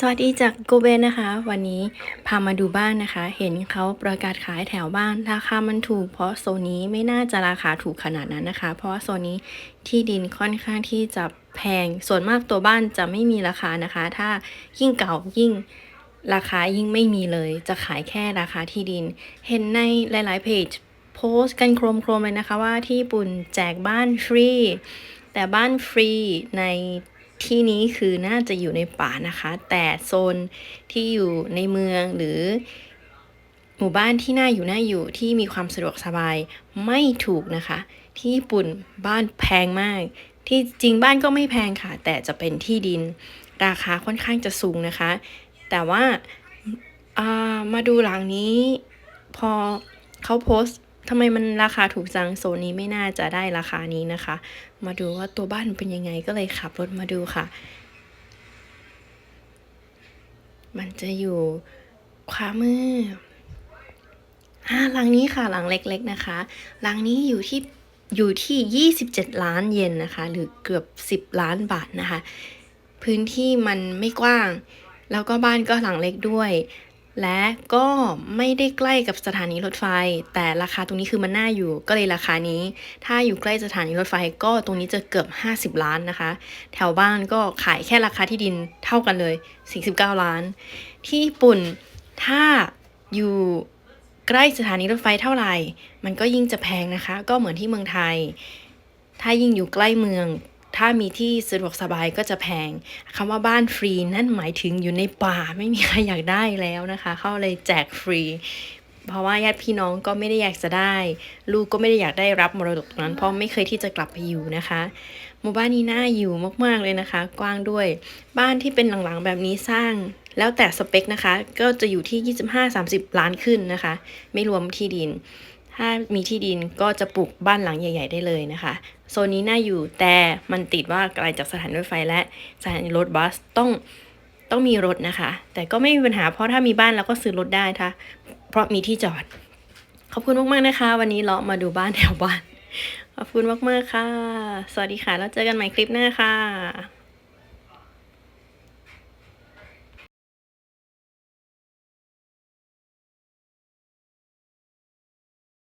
สวัสดีจากโกเบนนะคะ วันนี้พามาดูบ้านนะคะ เห็นเขาประกาศขายแถวบ้าน ราคามันถูก เพราะโซนนี้ไม่น่าจะราคาถูกขนาดนั้นนะคะ เพราะว่าโซนนี้ที่ดินค่อนข้างที่จะแพง ส่วนมากตัวบ้านจะไม่มีราคานะคะ ถ้ายิ่งเก่ายิ่งราคายิ่งไม่มีเลย จะขายแค่ราคาที่ดิน เห็นในหลาย ๆ เพจโพสต์กันโครมๆเลยนะคะว่าที่ญี่ปุ่นแจกบ้านฟรีแต่บ้านฟรีใน ที่นี้คือน่าจะอยู่ในป่านะคะ แต่โซนที่อยู่ในเมืองหรือหมู่บ้านที่น่าอยู่น่าอยู่ที่มีความสะดวกสบายไม่ถูกนะคะ ที่ญี่ปุ่นบ้านแพงมาก ที่จริงบ้านก็ไม่แพงค่ะ แต่จะเป็นที่ดิน ราคาค่อนข้างจะสูงนะคะ แต่ว่าามาดูหลังนี้พอเขาโพสต์ ทำไมมันราคาถูกจังโซนนี้ไม่น่าจะได้ราคานี้นะคะ มาดูว่าตัวบ้านเป็นยังไงก็เลยขับรถมาดูค่ะ มันจะอยู่ขวามืออ่าหลังนี้ค่ะหลังเล็กๆนะคะ หลังนี้อยู่ที่อยู่ที่ 27 ล้านเยนนะคะ หรือเกือบ 10 ล้านบาทนะคะ พื้นที่มันไม่กว้าง แล้วก็บ้านก็หลังเล็กด้วย และก็ไม่ได้ใกล้กับสถานีรถไฟ แต่ราคาตรงนี้คือมันน่าอยู่ก็เลยราคานี้ ถ้าอยู่ใกล้สถานีรถไฟก็ตรงนี้จะเกือบ 50 ล้านนะคะ แถวบ้านก็ขายแค่ราคาที่ดินเท่ากันเลย 49 ล้าน ที่ญี่ปุ่นถ้าอยู่ใกล้สถานีรถไฟเท่าไหร่ มันก็ยิ่งจะแพงนะคะ ก็เหมือนที่เมืองไทย ถ้ายิ่งอยู่ใกล้เมือง ถ้ามีที่สะดวกสบายก็จะแพงคำว่าบ้านฟรีนั่นหมายถึงอยู่ในป่าไม่มีใครอยากได้แล้วนะคะ เขาเลยแจกฟรี เพราะว่าญาติพี่น้องก็ไม่ได้อยากจะได้ ลูกก็ไม่ได้อยากได้รับมรดกตรงนั้น เพราะไม่เคยที่จะกลับไปอยู่นะคะหมู่บ้านนี้น่าอยู่มากๆเลยนะคะ กว้างด้วย บ้านที่เป็นหลังๆแบบนี้สร้างแล้วแต่สเปคนะคะ ก็จะอยู่ที่ 25-30 ล้านขึ้นนะคะ ไม่รวมที่ดิน ถ้ามีที่ดินก็จะปลูกบ้านหลังใหญ่ ๆ ได้เลยนะคะ โซนนี้น่าอยู่แต่มันติดว่าไกลจากสถานรถไฟและสถานีรถบัสต้องต้องมีรถนะคะ แต่ก็ไม่มีปัญหาเพราะถ้ามีบ้านเราก็ซื้อรถได้ค่ะ เพราะมีที่จอด ขอบคุณมากๆนะคะ วันนี้เรามาดูบ้านแถวบ้าน ขอบคุณมากๆค่ะ สวัสดีค่ะ แล้วเจอกันใหม่คลิปหน้าค่ะ